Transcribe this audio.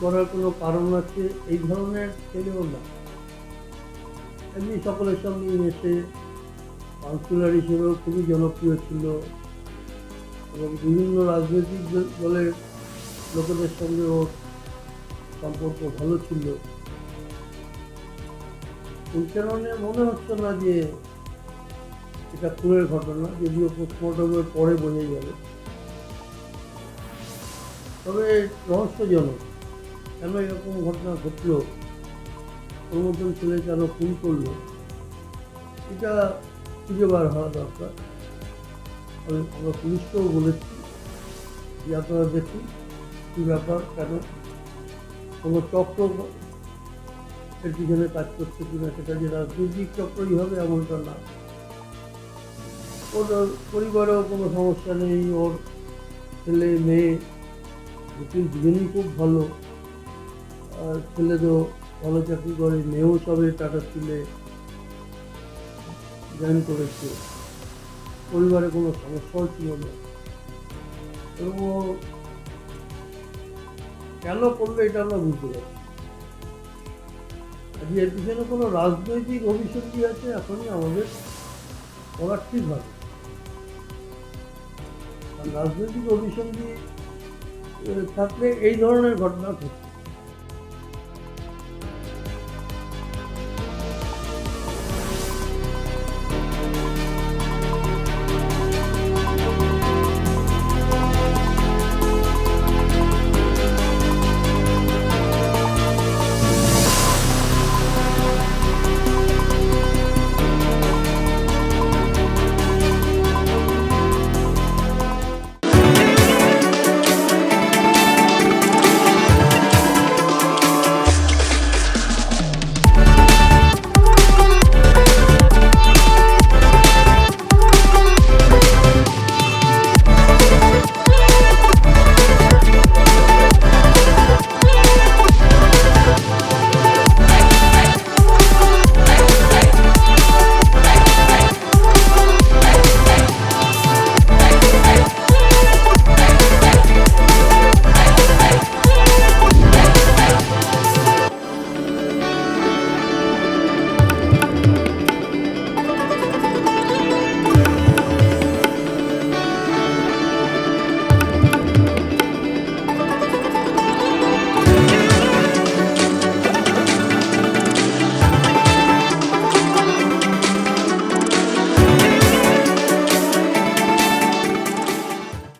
করার কোনো কারণ আছে? এই ধরনের ছেলেও না। এমনি সকলের সঙ্গে মিশে কাউন্সিলর হিসেবেও খুবই জনপ্রিয় ছিল এবং বিভিন্ন রাজনৈতিক দলের লোকেদের সঙ্গে ওর সম্পর্ক ভালো ছিল। এই কারণে মনে হচ্ছে না যে এটা খুনের ঘটনা, যদিও পোস্টমর্টমের পরে বোঝা যাবে তবে রহস্যজনক কেন এরকম ঘটনা ঘটলো? ওর মতন ছেলে কেন খুন করল? এটা খুঁজে বার হওয়া দরকার। আমি আমরা পুলিশকেও বলেছি যে আপনারা দেখুন কী ব্যাপার, কেন? কোনো চক্র এর পিছনে কাজ করছে কিনা সেটা যে রাজনৈতিক চক্রই হবে এমনটা না। ওর পরিবারেও কোনো সমস্যা নেই, ওর ছেলে, মেয়ে দুটি দুজনেই খুব ভালো। আর ছেলে তো ভালো চাকরি করে, মেয়েও সবে টাটা স্টিলে জয়েন করেছে। পরিবারে কোনো সমস্যাও ছিল না। এবং ও কেন করল এটা আমরা বুঝতে পারছি আজ এর পিছনে কোনো রাজনৈতিক অভিসন্ধি আছে? এখনই আমাদের করার ঠিক হবে। রাজনৈতিক অভিসন্ধি থাকলে এই ধরনের ঘটনা ঘটছে।